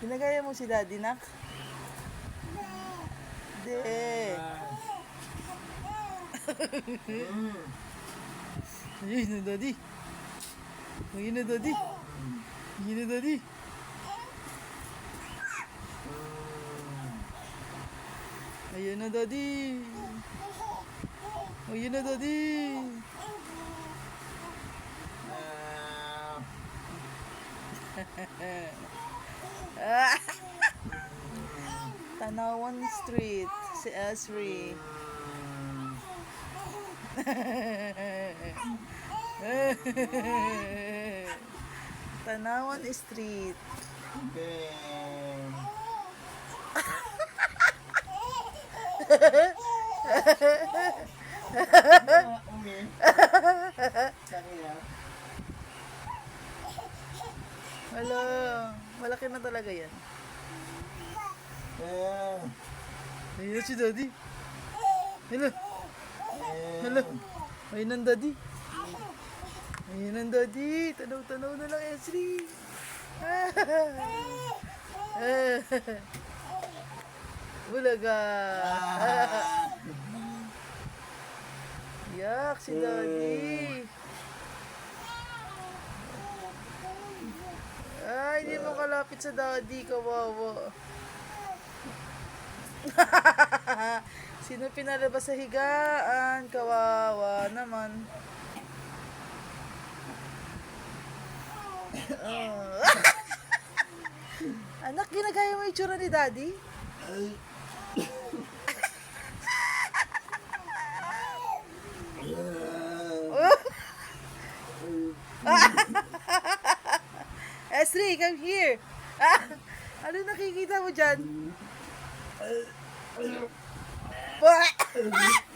Ginagaya mo si daddy, nak? Hindi. Ayun na, daddy. Ayun na, daddy. Ayun na, daddy. Ayun na, daddy. Ayun na, daddy. Ah. Tanawan Street, si Esri. Tanawan Street. Hello. Malaki na talaga yan. Ayun si Daddy. Hello. Hello. Ayun ang Daddy. Ayun ang Daddy. Tanaw-tanaw na lang, Esri. Bulaga. Yak, si Daddy. Kalapit sa Daddy, kawawa. Sino pinalabas sa higaan? Kawawa naman. Ah. Anak, ginagaya mo yung itsura ni Daddy? Esri, come here. Ah, ano nakikita mo dyan? Ba-